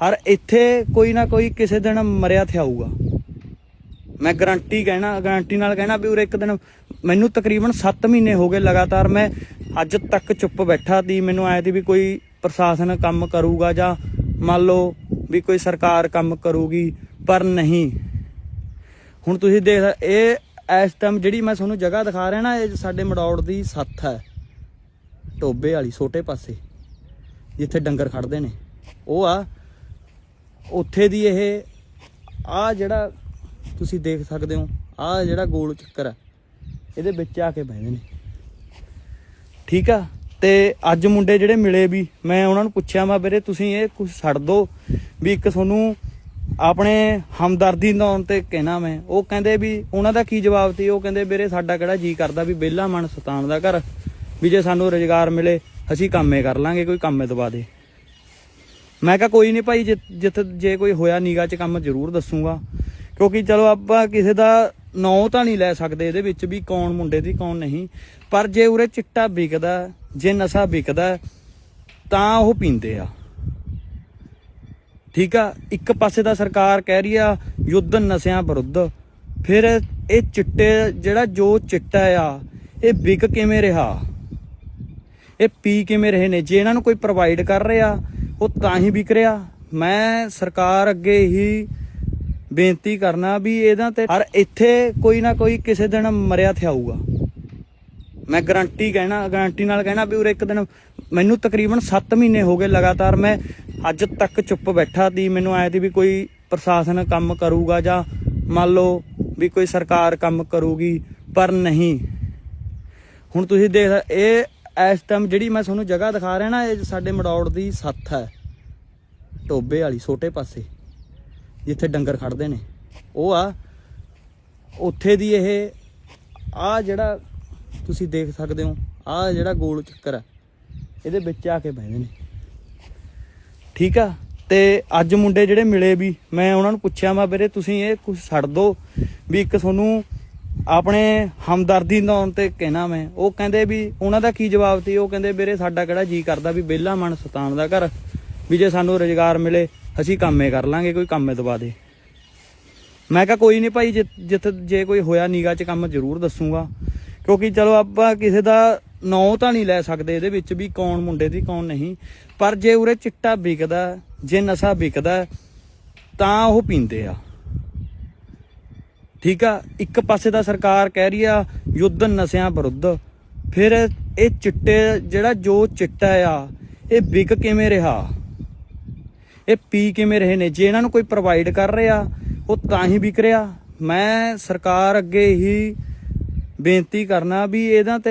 ਹਰ ਇੱਥੇ ਕੋਈ ਨਾ ਕੋਈ ਕਿਸੇ ਦਿਨ ਮਰਿਆ ਥਿਆਊਗਾ ਮੈਂ ਗਾਰੰਟੀ ਕਹਿਣਾ ਗਾਰੰਟੀ ਨਾਲ ਕਹਿਣਾ ਵੀ ਉਰੇ ਇੱਕ ਦਿਨ ਮੈਨੂੰ ਤਕਰੀਬਨ 7 ਮਹੀਨੇ ਹੋ ਗਏ ਲਗਾਤਾਰ ਮੈਂ ਅੱਜ ਤੱਕ ਚੁੱਪ ਬੈਠਾ ਸੀ ਮੈਨੂੰ ਆਇਆ ਸੀ ਵੀ ਕੋਈ ਪ੍ਰਸ਼ਾਸਨ ਕੰਮ ਕਰੂਗਾ ਜਾਂ ਮੰਨ ਲਓ ਵੀ ਕੋਈ ਸਰਕਾਰ ਕੰਮ ਕਰੂਗੀ, ਪਰ ਨਹੀਂ। ਹੁਣ ਤੁਸੀਂ ਦੇਖ ਇਹ ਇਸ ਟਾਈਮ ਜਿਹੜੀ ਮੈਂ ਤੁਹਾਨੂੰ ਜਗ੍ਹਾ ਦਿਖਾ ਰਿਹਾ ਨਾ, ਇਹ ਸਾਡੇ ਮੜੌੜ ਦੀ ਸੱਥ ਹੈ। ਟੋਬੇ ਵਾਲੀ, ਛੋਟੇ ਪਾਸੇ, ਜਿੱਥੇ ਡੰਗਰ ਖੜਦੇ ਨੇ। ਉਹ ਆ ਉੱਥੇ ਦੀ ਇਹ ਆ ਜਿਹੜਾ ਤੁਸੀਂ ਦੇਖ ਸਕਦੇ ਹੋ, ਆ ਜਿਹੜਾ ਗੋਲ ਚੱਕਰ ਆ, ਇਹਦੇ ਵਿੱਚ ਆ ਕੇ ਬਹਿੰਦੇ ਨੇ ਠੀਕ ਆ? ਤੇ ਅੱਜ ਮੁੰਡੇ ਜਿਹੜੇ ਮਿਲੇ ਵੀ, ਮੈਂ ਉਹਨਾਂ ਨੂੰ ਪੁੱਛਿਆ, ਮੈਂ ਵੀਰੇ ਤੁਸੀਂ ਇਹ ਕੁਝ ਛੱਡ ਦੋ ਵੀ ਇੱਕ ਤੁਹਾਨੂੰ ਆਪਣੇ ਹਮਦਰਦੀ ਨਾਮ ਤੇ ਕਹਿਣਾ ਮੈਂ। ਉਹ ਕਹਿੰਦੇ ਵੀ ਉਹਨਾਂ ਦਾ ਕੀ ਜਵਾਬ ਸੀ? ਉਹ ਕਹਿੰਦੇ ਵੀਰੇ ਸਾਡਾ ਕਿਹੜਾ ਜੀ ਕਰਦਾ ਵੀ ਬੇਲਾ ਮਨ ਸਤਾਨ ਦਾ ਘਰ, ਵੀ ਜੇ ਸਾਨੂੰ ਰੋਜ਼ਗਾਰ ਮਿਲੇ, ਅਸੀਂ ਕੰਮੇ ਕਰ ਲਾਂਗੇ, ਕੋਈ ਕੰਮੇ ਦਵਾ ਦੇ। ਮੈਂ ਕਿਹਾ ਕੋਈ ਨਹੀਂ ਭਾਈ ਜਿ- ਜਿੱਥੇ ਜੇ ਕੋਈ ਹੋਇਆ ਨੀਗਾ ਚ ਕੰਮ ਜ਼ਰੂਰ ਦੱਸੂਗਾ। ਕਿਉਂਕਿ ਚਲੋ ਆਪਾਂ ਕਿਸੇ ਦਾ ਨੌ ਤਾਂ ਨਹੀਂ ਲੈ ਸਕਦੇ ਇਹਦੇ ਵਿੱਚ ਵੀ ਕੌਣ ਮੁੰਡੇ ਦੀ, ਕੌਣ ਨਹੀਂ। ਪਰ ਜੇ ਉਰੇ ਚਿੱਟਾ ਵਿਕਦਾ, ਜੇ ਨਸ਼ਾ ਵਿਕਦਾ, ਤਾਂ ਉਹ ਪੀਂਦੇ ਆ। ਠੀਕ ਆ? ਇੱਕ ਪਾਸੇ ਤਾਂ ਸਰਕਾਰ ਕਹਿ ਰਹੀ ਆ, ਯੁੱਧ ਨਸ਼ਿਆਂ ਵਿਰੁੱਧ। ਫਿਰ ਇਹ ਚਿੱਟੇ, ਜਿਹੜਾ ਜੋ ਚਿੱਟਾ ਆ, ਇਹ ਵਿਕ ਕਿਵੇਂ ਰਿਹਾ? ਇਹ ਪੀ ਕਿਵੇਂ ਰਹੇ ਨੇ? ਜੇ ਇਹਨਾਂ ਨੂੰ ਕੋਈ ਪ੍ਰੋਵਾਈਡ ਕਰ ਰਿਹਾ ਉਹ ਤਾਂ ਹੀ ਵਿਕ ਰਿਹਾ। ਮੈਂ ਸਰਕਾਰ ਅੱਗੇ ਹੀ ਬੇਨਤੀ ਕਰਨਾ ਵੀ ਇਹਦਾ ਤੇ ਹਰ ਇੱਥੇ ਕੋਈ ਨਾ ਕੋਈ ਕਿਸੇ ਦਿਨ ਮਰਿਆ ਥਿਆਊਗਾ ਮੈਂ ਗਾਰੰਟੀ ਕਹਿਣਾ, ਗਾਰੰਟੀ ਨਾਲ ਕਹਿਣਾ ਵੀ ਉਰੇ ਇੱਕ ਦਿਨ ਮੈਨੂੰ ਤਕਰੀਬਨ 7 ਮਹੀਨੇ ਹੋ ਗਏ ਲਗਾਤਾਰ ਮੈਂ ਅੱਜ ਤੱਕ ਚੁੱਪ ਬੈਠਾ ਸੀ ਮੈਨੂੰ ਆਇਆ ਸੀ ਵੀ ਕੋਈ ਪ੍ਰਸ਼ਾਸਨ ਕੰਮ ਕਰੂਗਾ ਜਾਂ ਮੰਨ ਲਓ ਵੀ ਕੋਈ ਸਰਕਾਰ ਕੰਮ ਕਰੂਗੀ, ਪਰ ਨਹੀਂ। ਹੁਣ ਤੁਸੀਂ ਦੇਖ ਇਹ ਇਸ ਟਾਈਮ ਜਿਹੜੀ ਮੈਂ ਤੁਹਾਨੂੰ ਜਗ੍ਹਾ ਦਿਖਾ ਰਿਹਾ ਨਾ, ਇਹ ਸਾਡੇ ਮੜੌੜ ਦੀ ਸੱਥ ਹੈ। ਟੋਬੇ ਵਾਲੀ, ਛੋਟੇ ਪਾਸੇ, ਜਿੱਥੇ ਡੰਗਰ ਖੜਦੇ ਨੇ। ਉਹ ਆ, ਉੱਥੇ ਦੀ ਇਹ, ਆ ਜਿਹੜਾ ਤੁਸੀਂ ਦੇਖ ਸਕਦੇ ਹੋ, ਆ ਜਿਹੜਾ ਗੋਲ ਚੱਕਰ ਆ, ਇਹਦੇ ਵਿੱਚ ਆ ਕੇ ਬਹਿੰਦੇ ਨੇ। ਠੀਕ ਆ? ਤੇ ਅੱਜ ਮੁੰਡੇ ਜਿਹੜੇ ਮਿਲੇ ਵੀ, ਮੈਂ ਉਹਨਾਂ ਨੂੰ ਪੁੱਛਿਆ, ਮੈਂ ਵੀਰੇ ਤੁਸੀਂ ਇਹ ਕੁਝ ਛੱਡ ਦੋ, ਵੀ ਇੱਕ ਤੁਹਾਨੂੰ ਆਪਣੇ ਹਮਦਰਦੀ ਨਾਮ ਤੇ ਕਹਿਣਾ ਮੈਂ, ਉਹ ਕਹਿੰਦੇ ਵੀ ਉਹਨਾਂ ਦਾ ਕੀ ਜਵਾਬ ਸੀ? ਉਹ ਕਹਿੰਦੇ, ਵੀਰੇ ਸਾਡਾ ਕਿਹੜਾ ਜੀ ਕਰਦਾ ਵੀ ਬੇਲਾ ਮਨ ਸਤਾਨ ਦਾ ਘਰ, ਵੀ ਜੇ ਸਾਨੂੰ ਰੋਜ਼ਗਾਰ ਮਿਲੇ, ਅਸੀਂ ਕੰਮੇ ਕਰ ਲਾਂਗੇ, ਕੋਈ ਕੰਮੇ ਦਵਾ ਦੇ। ਮੈਂ ਕਿਹਾ, ਕੋਈ ਨਹੀਂ ਭਾਈ ਜਿ- ਜਿੱਥੇ ਜੇ ਕੋਈ ਹੋਇਆ ਨੀਗਾ ਚ ਕੰਮ ਜ਼ਰੂਰ ਦੱਸੂਗਾ। ਕਿਉਂਕਿ ਚਲੋ ਆਪਾਂ ਕਿਸੇ ਦਾ ਨੌ ਤਾਂ ਨਹੀਂ ਲੈ ਸਕਦੇ ਇਹਦੇ ਵਿੱਚ ਵੀ ਕੌਣ ਮੁੰਡੇ ਦੀ, ਕੌਣ ਨਹੀਂ। ਪਰ ਜੇ ਉਰੇ ਚਿੱਟਾ ਵਿਕਦਾ, ਜੇ ਨਸ਼ਾ ਵਿਕਦਾ, ਤਾਂ ਉਹ ਪੀਂਦੇ ਆ। ਠੀਕ ਆ? ਇੱਕ ਪਾਸੇ ਤਾਂ ਸਰਕਾਰ ਕਹਿ ਰਹੀ ਆ, ਯੁੱਧ ਨਸ਼ਿਆਂ ਵਿਰੁੱਧ। ਫਿਰ ਇਹ ਚਿੱਟੇ, ਜਿਹੜਾ ਜੋ ਚਿੱਟਾ ਆ, ਇਹ ਵਿਕ ਕਿਵੇਂ ਰਿਹਾ? ਇਹ ਪੀ ਕਿਵੇਂ ਰਹੇ ਨੇ? ਜੇ ਇਹਨਾਂ ਨੂੰ ਕੋਈ ਪ੍ਰੋਵਾਈਡ ਕਰ ਰਿਹਾ, ਉਹ ਤਾਂ ਹੀ ਵਿਕ ਰਿਹਾ। ਮੈਂ ਸਰਕਾਰ ਅੱਗੇ ਹੀ ਬੇਨਤੀ ਕਰਨਾ ਵੀ ਇਹਦਾ ਤੇ